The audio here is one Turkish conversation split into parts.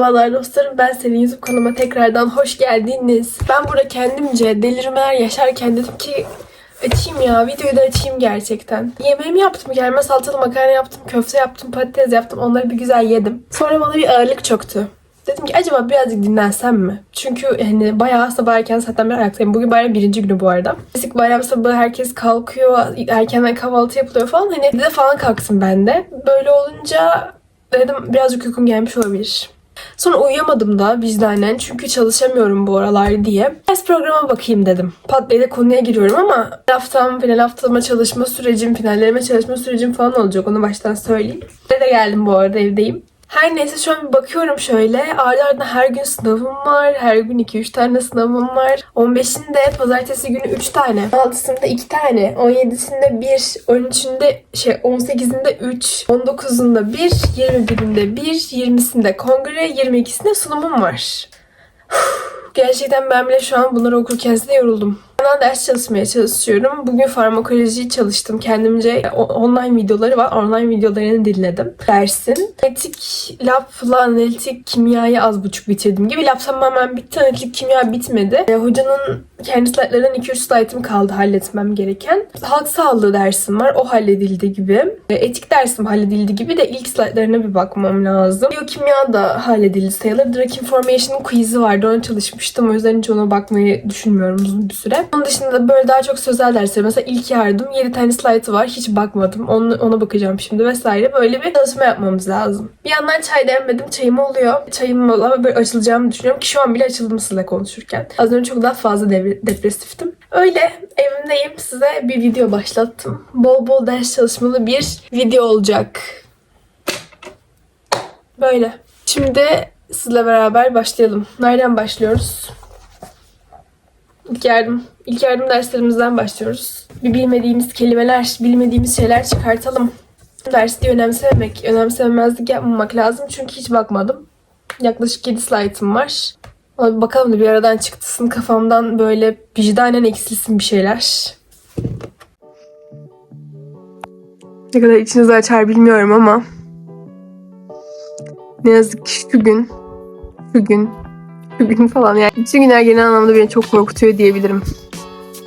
Merhabalar dostlarım ben senin YouTube kanalıma tekrardan hoş geldiniz. Ben burada kendimce delirmeler yaşarken dedim ki açayım ya videoyu da açayım gerçekten. Yemeğimi yaptım gelme salçalı makarna yaptım köfte yaptım patates yaptım onları bir güzel yedim. Sonra bana bir ağırlık çöktü. Dedim ki acaba birazcık dinlensem mi? Çünkü hani bayağı sabah erken saatten beri ayaktayım. Bugün bayram birinci günü bu arada. Klasik bayram sabahı herkes kalkıyor. Erkenden kahvaltı yapılıyor falan. Hani de falan kalksın ben de. Böyle olunca dedim birazcık uykum gelmiş olabilir. Sonra uyuyamadım da vicdanen çünkü çalışamıyorum bu aralar diye. Ders programa bakayım dedim. Pat konuya giriyorum ama haftam, final haftama çalışma sürecim, finallerime çalışma sürecim falan olacak. Onu baştan söyleyeyim. Eve de geldim bu arada evdeyim. Her neyse şu an bir bakıyorum şöyle. Ardına her gün sınavım var. Her gün 2-3 tane sınavım var. 15'inde pazartesi günü 3 tane. 16'sında 2 tane. 17'sinde 1. 13'ünde şey 18'inde 3. 19'unda 1. 21'inde 1. 20'sinde kongre. 22'sinde sunumum var. Gerçekten ben bile şu an bunları okurken size yoruldum. Ben ders çalışmaya çalışıyorum. Bugün farmakoloji çalıştım. Kendimce online videoları var. Online videolarını dinledim. Dersin. Analitik labla analitik kimyayı az buçuk bitirdim gibi. Lab tamamen bitti. Analitik kimya bitmedi. E, hocanın kendi slaytlarından 2-3 slaytım kaldı halletmem gereken. Halk sağlığı dersim var. O halledildi gibi. E, etik dersim halledildi gibi de ilk slaytlarına bir bakmam lazım. Biyokimya da halledildi sayılır. Drug Information'ın quiz'i vardı. Ona çalışmıştım. O yüzden hiç ona bakmayı düşünmüyorum uzun bir süre. Onun dışında da böyle daha çok sözel dersler. Mesela ilk yardım 7 tane slaytı var. Hiç bakmadım. Onu, ona bakacağım şimdi vesaire. Böyle bir çalışma yapmamız lazım. Bir yandan çay demledim. Çayım oluyor. Çayım ama böyle açılacağımı düşünüyorum ki şu an bile açıldım sizinle konuşurken. Az önce çok daha fazla depresiftim. Öyle evimdeyim. Size bir video başlattım. Bol bol ders çalışmalı bir video olacak. Böyle. Şimdi sizle beraber başlayalım. Nereden başlıyoruz? İlk yardım. İlk yardım derslerimizden başlıyoruz. Bir bilmediğimiz kelimeler, bilmediğimiz şeyler çıkartalım. Dersi önemsememek, önemsememezlik yapmamak lazım çünkü hiç bakmadım. Yaklaşık 7 slaytım var. Ona bir bakalım da bir aradan çıktısın kafamdan böyle vicdanen eksilsin bir şeyler. Ne kadar içinizi açar bilmiyorum ama ne yazık ki şu gün şu gün gün falan yani bütün günler genel anlamda beni çok korkutuyor diyebilirim.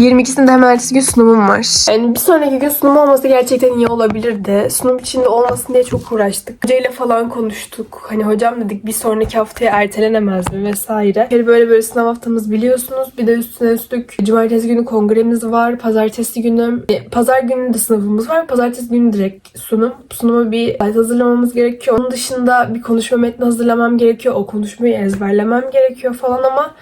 22'sinde hemen ertesi gün sunumum var. Yani bir sonraki gün sunum olması gerçekten iyi olabilirdi. Sunum içinde olmasın diye çok uğraştık. Hocayla falan konuştuk. Hani hocam dedik bir sonraki haftaya ertelenemez mi vesaire. Yani böyle böyle sınav haftamız biliyorsunuz. Bir de üstüne üstlük cumartesi günü kongremiz var. Pazartesi günü, e, pazar günü de sınavımız var. Pazartesi günü direkt sunum. Sunuma bir slide hazırlamamız gerekiyor. Onun dışında bir konuşma metni hazırlamam gerekiyor. O konuşmayı ezberlemem gerekiyor falan ama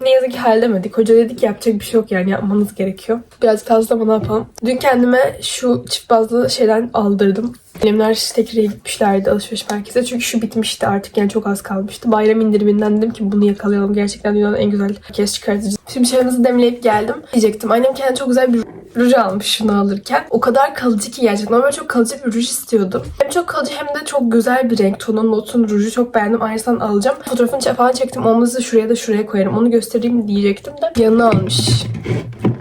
ne yazık ki halledemedik. Hoca dedi ki yapacak bir şey yok yani yapmanız gerekiyor. Biraz fazla ama ne yapalım. Dün kendime şu çift bazlı şeyden aldırdım. Annemler Tekir'e gitmişlerdi alışveriş merkezine. Çünkü şu bitmişti artık yani çok az kalmıştı. Bayram indiriminden dedim ki bunu yakalayalım. Gerçekten dünyanın en güzel makyaj çıkartıcısı. Şimdi çayımızı demleyip geldim. Diyecektim. Annem kendine çok güzel bir ruj almış şunu alırken. O kadar kalıcı ki gerçekten. Ben çok kalıcı bir ruj istiyordum. Hem çok kalıcı hem de çok güzel bir renk tonu. Notun ruju çok beğendim. Aynısından alacağım. Fotoğrafını falan çektim. Olmazsa şuraya da şuraya koyarım. Onu göstereyim diyecektim de yanına almış.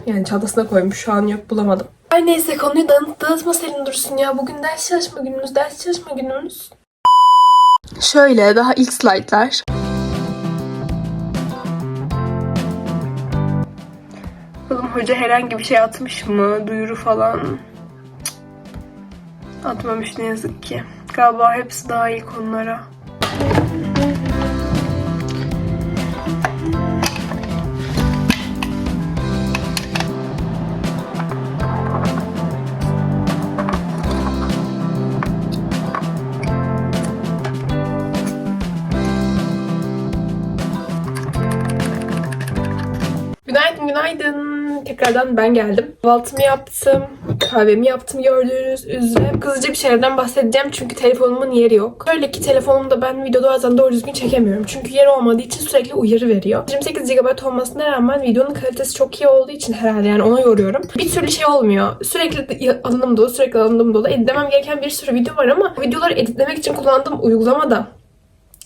Yani çantasına koymuş. Şu an yok bulamadım. Her neyse konuyu dağıt, dağıtma Selin Dursun ya. Bugün ders çalışma günümüz, ders çalışma günümüz. Şöyle daha ilk slaytlar. Hoca herhangi bir şey atmış mı? Duyuru falan. Atmamış ne yazık ki. Galiba hepsi daha iyi konulara. Günaydın, günaydın. Tekrardan ben geldim. Kahvaltımı yaptım. Kahvemi yaptım gördüğünüz üzere. Hızlıca bir şeylerden bahsedeceğim çünkü telefonumun yeri yok. Şöyle ki telefonumda ben videoda bazen doğru düzgün çekemiyorum. Çünkü yeri olmadığı için sürekli uyarı veriyor. 28 GB olmasına rağmen videonun kalitesi çok iyi olduğu için herhalde yani ona yoruyorum. Bir türlü şey olmuyor. Sürekli alınım dolu, sürekli alınım dolu. Editlemem gereken bir sürü video var ama videoları editlemek için kullandığım uygulama da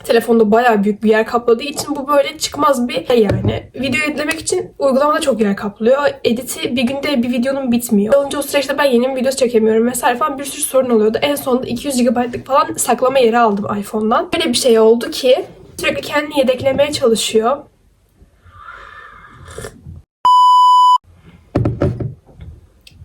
telefonda bayağı büyük bir yer kapladığı için bu böyle çıkmaz bir şey yani. Video editlemek için uygulamada çok yer kaplıyor. Editi bir günde bir videonun bitmiyor. Olunca o süreçte ben yeni bir video çekemiyorum vesaire falan bir sürü sorun oluyordu. En sonunda 200 GB'lık falan saklama yeri aldım iPhone'dan. Böyle bir şey oldu ki Sürekli kendini yedeklemeye çalışıyor.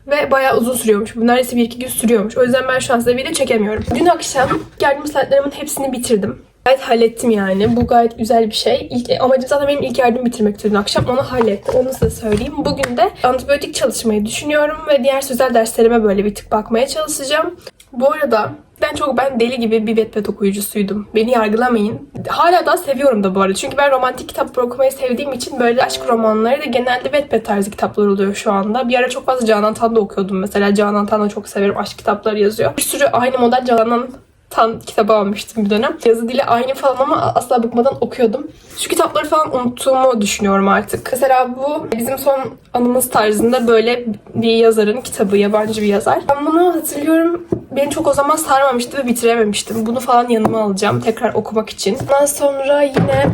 Ve bayağı uzun sürüyormuş. Bu neredeyse bir iki gün sürüyormuş. O yüzden ben şu an size video çekemiyorum. Dün akşam yardım saatlerimin hepsini bitirdim. Gayet hallettim yani. Bu gayet güzel bir şey. İlk, amacım zaten benim ilk yardım bitirmekti dün akşam. Onu hallettim. Onu size söyleyeyim. Bugün de antibiyotik çalışmayı düşünüyorum ve diğer sözel derslerime böyle bir tık bakmaya çalışacağım. Bu arada ben çok ben deli gibi bir Wattpad okuyucusuydum. Beni yargılamayın. Hala da seviyorum da bu arada. Çünkü ben romantik kitaplar okumayı sevdiğim için böyle aşk romanları da genelde Wattpad tarzı kitaplar oluyor şu anda. Bir ara çok fazla Canan Tan da okuyordum mesela. Canan Tan'ı çok severim. Aşk kitapları yazıyor. Bir sürü aynı model Canan Tan kitabı almıştım bir dönem. Yazı dili aynı falan ama asla bıkmadan okuyordum. Şu kitapları falan unuttuğumu düşünüyorum artık. Mesela bu bizim son anımız tarzında böyle bir yazarın kitabı, yabancı bir yazar. Ben bunu hatırlıyorum. Beni çok o zaman sarmamıştı ve bitirememiştim. Bunu falan yanıma alacağım tekrar okumak için. Ondan sonra yine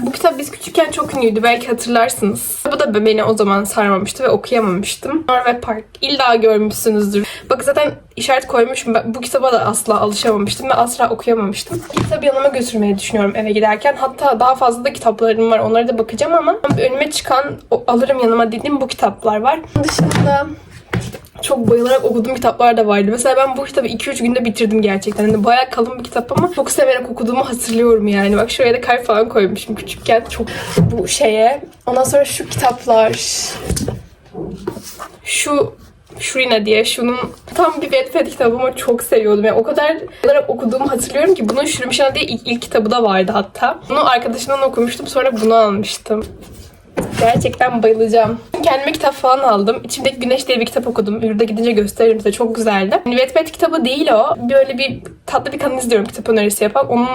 bu kitap biz küçükken çok ünlüydü. Belki hatırlarsınız. Bu da beni o zaman sarmamıştı ve okuyamamıştım. Norway Park. İlla görmüşsünüzdür. Bak zaten işaret koymuşum. Ben bu kitaba da asla alışamamıştım ve asla okuyamamıştım. Kitabı yanıma götürmeyi düşünüyorum eve giderken. Hatta daha fazla da kitaplarım var. Onlara da bakacağım ama önüme çıkan alırım yanıma dediğim bu kitaplar var. Dışında çok bayılarak okuduğum kitaplar da vardı. Mesela ben bu kitabı 2-3 günde bitirdim gerçekten. Hani bayağı kalın bir kitap ama çok severek okuduğumu hatırlıyorum yani. Bak şuraya da kalp falan koymuşum küçükken. Çok bu şeye. Ondan sonra şu kitaplar. Şu Şurina diye şunun tam bir Wattpad kitabımı çok seviyordum. Yani o kadar olarak okuduğumu hatırlıyorum ki bunun Şurina diye ilk, ilk kitabı da vardı hatta. Bunu arkadaşımdan okumuştum sonra bunu almıştım. Gerçekten bayılacağım. Kendime kitap falan aldım. İçimdeki Güneş diye bir kitap okudum. Yurda gidince gösteririm size. Çok güzeldi. Yani Wattpad kitabı değil o. Böyle bir tatlı bir kanal izliyorum kitap önerisi yapan. Onun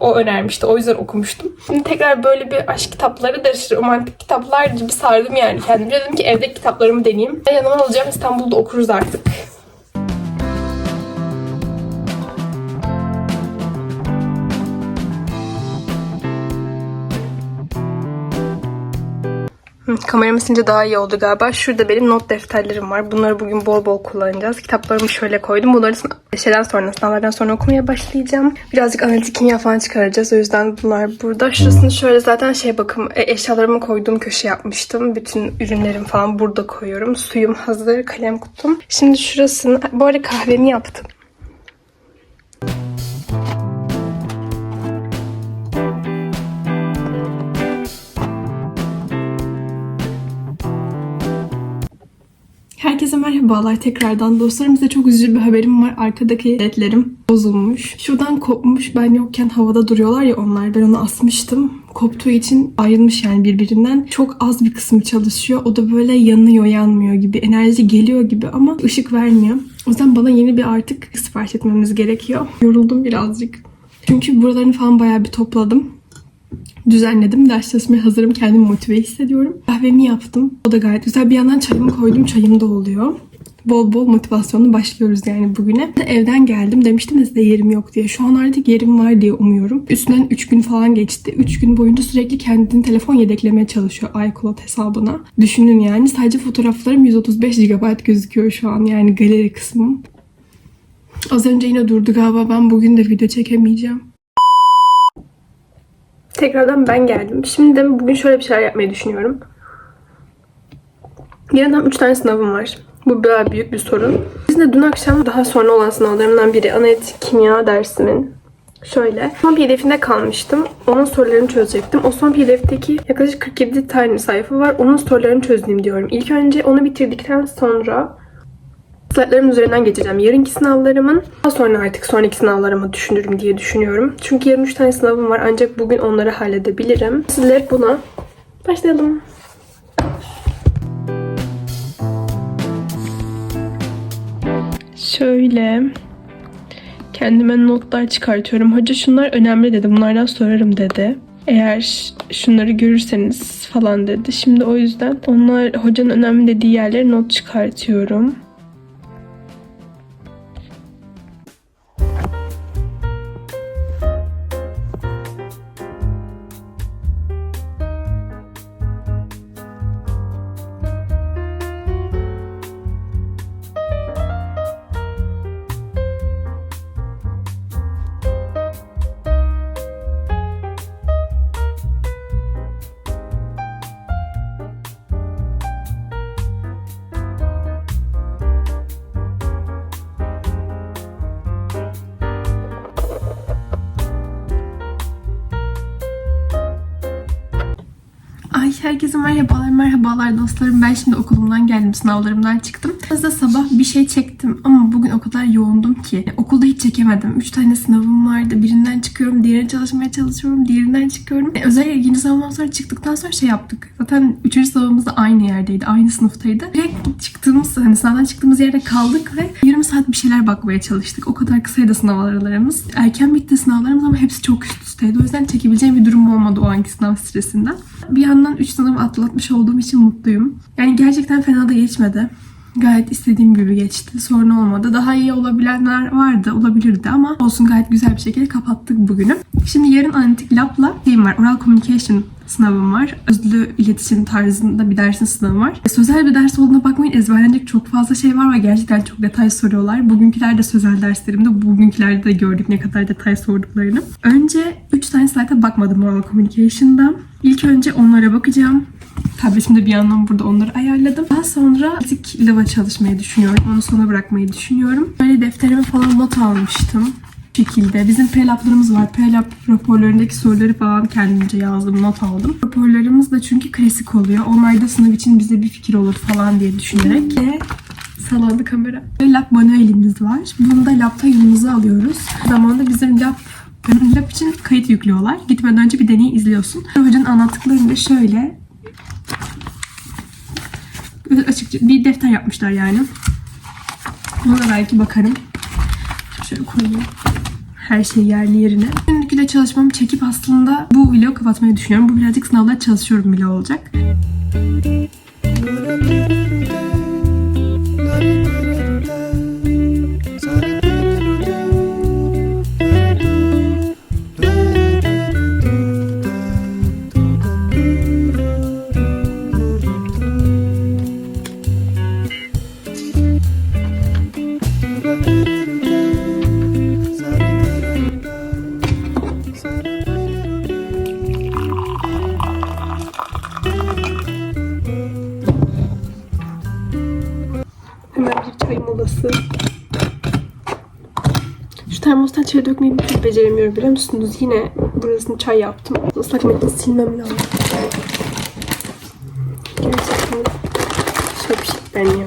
o önermişti. O yüzden okumuştum. Şimdi tekrar böyle bir aşk kitapları da işte romantik kitaplar gibi sardım yani kendimi. Dedim ki evdeki kitaplarımı deneyeyim. Yanıma alacağım. İstanbul'da okuruz artık. Kameramı silince daha iyi oldu galiba. Şurada benim not defterlerim var. Bunları bugün bol bol kullanacağız. Kitaplarımı şöyle koydum. Bunları şeyden sonra, sınavlardan sonra okumaya başlayacağım. Birazcık analitik kimya falan çıkaracağız. O yüzden bunlar burada. Şurasını şöyle zaten şey bakın e, eşyalarımı koyduğum köşe yapmıştım. Bütün ürünlerim falan burada koyuyorum. Suyum hazır, kalem kutum. Şimdi şurasını, bu arada kahvemi yaptım. Herkese merhabalar tekrardan. Dostlarım size çok üzücü bir haberim var. Arkadaki ledlerim bozulmuş. Şuradan kopmuş. Ben yokken havada duruyorlar ya onlar. Ben onu asmıştım. Koptuğu için ayrılmış yani birbirinden. Çok az bir kısmı çalışıyor. O da böyle yanıyor yanmıyor gibi. Enerji geliyor gibi ama ışık vermiyor. O yüzden bana yeni bir artık sipariş etmemiz gerekiyor. Yoruldum birazcık. Çünkü buralarını falan bayağı bir topladım düzenledim. Ders çalışmaya hazırım. Kendimi motive hissediyorum. Kahvemi yaptım. O da gayet güzel. Bir yandan çayımı koydum. Çayım da oluyor. Bol bol motivasyonla başlıyoruz yani bugüne. Evden geldim. Demiştim ya size yerim yok diye. Şu an artık yerim var diye umuyorum. Üstünden 3 gün falan geçti. 3 gün boyunca sürekli kendini telefon yedeklemeye çalışıyor iCloud hesabına. Düşünün yani. Sadece fotoğraflarım 135 GB gözüküyor şu an. Yani galeri kısmım. Az önce yine durdu galiba. Ben bugün de video çekemeyeceğim. Tekrardan ben geldim. Şimdi de bugün şöyle bir şeyler yapmayı düşünüyorum. Yarın tam 3 tane sınavım var. Bu bayağı büyük bir sorun. Bizim de dün akşam daha sonra olan sınavlarımdan biri analitik kimya dersimin. Şöyle. Son pdf'inde kalmıştım. Onun sorularını çözecektim. O son pdf'teki yaklaşık 47 tane sayfa var. Onun sorularını çözeyim diyorum. İlk önce onu bitirdikten sonra slaytların üzerinden geçeceğim. Yarınki sınavlarımın daha sonra artık sonraki sınavlarımı düşünürüm diye düşünüyorum. Çünkü yarın 3 tane sınavım var ancak bugün onları halledebilirim. Sizler buna başlayalım. Şöyle kendime notlar çıkartıyorum. Hoca şunlar önemli dedi. Bunlardan sorarım dedi. Eğer şunları görürseniz falan dedi. Şimdi o yüzden onlar hocanın önemli dediği yerlere not çıkartıyorum. Herkese merhabalar, merhabalar dostlarım. Ben şimdi okulumdan geldim, sınavlarımdan çıktım. Aslında sabah bir şey çektim ama bugün o kadar yoğundum ki yani okulda hiç çekemedim. Üç tane sınavım vardı. Birinden çıkıyorum, diğerine çalışmaya çalışıyorum, diğerinden çıkıyorum. Yani özellikle ikinci sınavdan sonra çıktıktan sonra şey yaptık. Zaten üçüncü sınavımız da aynı yerdeydi, aynı sınıftaydı. Direkt çıktığımız, hani sınavdan çıktığımız yerde kaldık ve 20 saat bir şeyler bakmaya çalıştık. O kadar kısaydı sınav aralarımız. Erken bitti sınavlarımız ama hepsi çok üst üsteydi. O yüzden çekebileceğim bir durum olmadı o anki sınav stresinden. Bir yandan 3 sınavı atlatmış olduğum için mutluyum. Yani gerçekten fena da geçmedi. Gayet istediğim gibi geçti. Sorun olmadı. Daha iyi olabilenler vardı, olabilirdi ama olsun gayet güzel bir şekilde kapattık bugünü. Şimdi yarın analitik lab'la şeyim var. Oral communication sınavım var. Özlü iletişim tarzında bir dersin sınavı var. E, sözel bir ders olduğuna bakmayın ezberlenecek çok fazla şey var ve gerçekten çok detay soruyorlar. Bugünküler de sözel derslerimde. Bugünkülerde de gördük ne kadar detay sorduklarını. Önce 3 tane slayta bakmadım oral communication'dan. İlk önce onlara bakacağım. Tabletimde bir yandan burada onları ayarladım. Daha sonra analitik lava çalışmayı düşünüyorum. Onu sona bırakmayı düşünüyorum. Böyle defterime falan not almıştım şekilde. Bizim prelaplarımız var. Prelap raporlarındaki soruları falan kendimce yazdım, not aldım. Raporlarımız da çünkü klasik oluyor. Onlarda sınav için bize bir fikir olur falan diye düşünerek. Ve sallandı kamera. Lab manuelimiz var. Bunu da labta yanımıza alıyoruz. Zamanında bizim lab Lab için kayıt yüklüyorlar. Gitmeden önce bir deneyi izliyorsun. Hocanın anlattıklarını da şöyle açıkça bir defter yapmışlar yani. Buna belki bakarım. Şöyle koyayım her şey yerli yerine. De çalışmamı çekip aslında bu vlogu kapatmayı düşünüyorum. Bu birazcık sınavda çalışıyorum vlog olacak. Hemen çay dökmeyi bir türlü beceremiyorum biliyor musunuz? Yine burasını çay yaptım. Islak mendil silmem lazım. Gerçekten şapşik ben ya.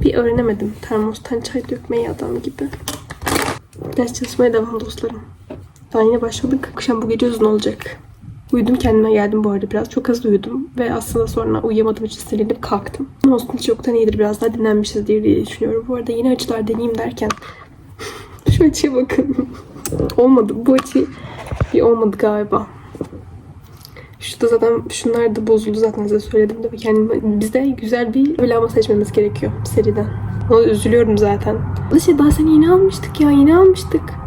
Bir öğrenemedim termostan çay dökmeyi adam gibi. Ders çalışmaya devam dostlarım. Daha yine başladık. Akşam bu gece uzun olacak. Uyudum kendime geldim bu arada biraz. Çok hızlı uyudum. Ve aslında sonra uyuyamadığım için sinirlenip kalktım. Ama olsun hiç iyidir. Biraz daha dinlenmişizdir diye düşünüyorum. Bu arada yeni açılar deneyeyim derken. Şu açıya bakın. olmadı. Bu açı bir olmadı galiba. Şurada zaten şunlar da bozuldu zaten size söyledim de kendime bizde güzel bir lama seçmemiz gerekiyor seriden. Ona üzülüyorum zaten. Bu şey daha seni yeni almıştık ya yeni almıştık.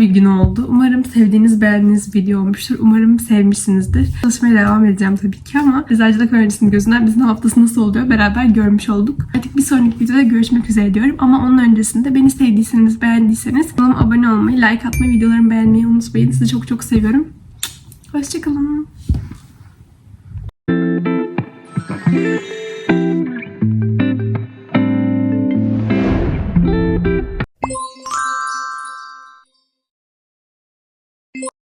Bir gün oldu. Umarım sevdiğiniz, beğendiğiniz video olmuştur. Umarım sevmişsinizdir. Çalışmaya devam edeceğim tabii ki ama eczacılık öğrencisinin gözünden bizim haftası nasıl oluyor beraber görmüş olduk. Artık bir sonraki videoda görüşmek üzere diyorum. Ama onun öncesinde beni sevdiyseniz, beğendiyseniz kanalıma abone olmayı, like atmayı, videolarımı beğenmeyi unutmayın. Sizi çok çok seviyorum. Hoşçakalın.